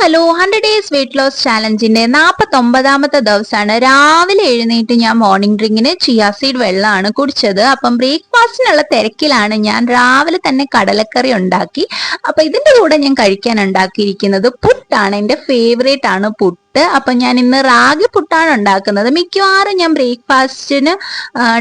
Hello hundred days weight loss ചാലഞ്ചിന്റെ നാൽപ്പത്തി ഒമ്പതാമത്തെ ദിവസമാണ്. രാവിലെ എഴുന്നേറ്റ് ഞാൻ മോർണിംഗ് ഡ്രിങ്കിന് ചിയാ സീഡ് വെള്ളമാണ് കുടിച്ചത്. അപ്പം ബ്രേക്ക്ഫാസ്റ്റിനുള്ള തിരക്കിലാണ് ഞാൻ രാവിലെ തന്നെ കടലക്കറി ഉണ്ടാക്കി. അപ്പൊ ഇതിന്റെ കൂടെ ഞാൻ കഴിക്കാൻ ഉണ്ടാക്കിയിരിക്കുന്നത് പുട്ടാണ്. എന്റെ ഫേവറേറ്റ് ആണ് പുട്ട്. അപ്പൊ ഞാൻ ഇന്ന് റാഗി പുട്ടാണ് ഉണ്ടാക്കുന്നത്. മിക്കവാറും ഞാൻ ബ്രേക്ക്ഫാസ്റ്റിന്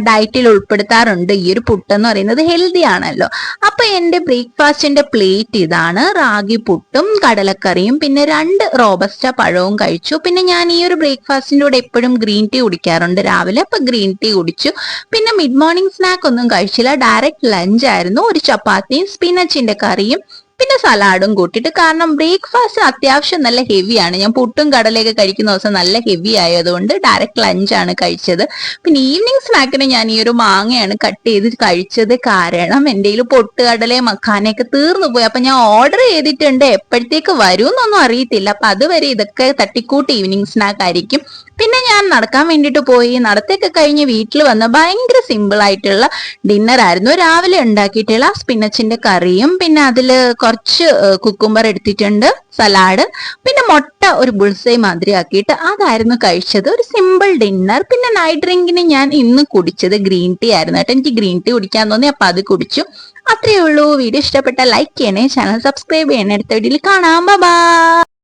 ഡയറ്റിൽ ഉൾപ്പെടുത്താറുണ്ട് ഈ ഒരു പുട്ട് എന്ന് പറയുന്നത്. ഹെൽത്തി ആണല്ലോ. അപ്പൊ എന്റെ ബ്രേക്ക്ഫാസ്റ്റിന്റെ പ്ലേറ്റ് ഇതാണ്. റാഗി പുട്ടും കടലക്കറിയും പിന്നെ രണ്ട് റോബസ്റ്റ പഴവും കഴിച്ചു. പിന്നെ ഞാൻ ഈ ഒരു ബ്രേക്ക്ഫാസ്റ്റിന്റെ കൂടെ എപ്പോഴും ഗ്രീൻ ടീ കുടിക്കാറുണ്ട് രാവിലെ. അപ്പൊ ഗ്രീൻ ടീ കുടിച്ചു. പിന്നെ മിഡ് മോർണിംഗ് സ്നാക്ക് ഒന്നും കഴിച്ചില്ല. ഡയറക്റ്റ് ലഞ്ച് ആയിരുന്നു. ഒരു ചപ്പാത്തിയും സ്പിനച്ചിന്റെ കറിയും പിന്നെ സലാഡും കൂട്ടിയിട്ട് കാരണം ബ്രേക്ക്ഫാസ്റ്റ് അത്യാവശ്യം നല്ല ഹെവിയാണ്. ഞാൻ പുട്ടും കടലയൊക്കെ കഴിക്കുന്ന ദിവസം നല്ല ഹെവി ആയതുകൊണ്ട് ഡയറക്റ്റ് ലഞ്ചാണ് കഴിച്ചത്. പിന്നെ ഈവനിങ് സ്നാക്കിന് ഞാൻ ഈ ഒരു മാങ്ങയാണ് കട്ട് ചെയ്ത് കഴിച്ചത് കാരണം എന്റെ കയ്യിൽ പൊട്ട് കടലയും മക്കാനയൊക്കെ തീർന്നു പോയി. അപ്പൊ ഞാൻ ഓർഡർ ചെയ്തിട്ടുണ്ട്. എപ്പോഴത്തേക്ക് വരും എന്നൊന്നും അറിയത്തില്ല. അപ്പൊ അതുവരെ ഇതൊക്കെ തട്ടിക്കൂട്ട് ഈവനിങ് സ്നാക്ക് ആയിരിക്കും. പിന്നെ ഞാൻ നടക്കാൻ വേണ്ടിയിട്ട് പോയി. നടത്തൊക്കെ കഴിഞ്ഞ് വീട്ടിൽ വന്ന് ഭയങ്കര സിമ്പിൾ ആയിട്ടുള്ള ഡിന്നർ ആയിരുന്നു രാവിലെ ഉണ്ടാക്കിയിട്ടുള്ള സ്പിനച്ചിന്റെ കറിയും പിന്നെ അതിൽ കുറച്ച് കുക്കുംബർ എടുത്തിട്ടുണ്ട് സലാഡ് പിന്നെ മുട്ട ഒരു ബുൾസൈ മാതിരി ആക്കിയിട്ട് അതായിരുന്നു കഴിച്ചത്. ഒരു സിമ്പിൾ ഡിന്നർ പിന്നെ നൈറ്റ് ഡ്രിങ്കിന് ഞാൻ ഇന്ന് കുടിച്ചത് ഗ്രീൻ ടീ ആയിരുന്നു കേട്ടോ. എനിക്ക് ഗ്രീൻ ടീ കുടിക്കാൻ തോന്നി അപ്പൊ അത് കുടിച്ചു. അത്രയേ ഉള്ളൂ. വീഡിയോ ഇഷ്ടപ്പെട്ട ലൈക്ക് ചെയ്യണേ ചാനൽ സബ്സ്ക്രൈബ് ചെയ്യണേ. അടുത്ത വീഡിയോയിൽ കാണാം. ബൈ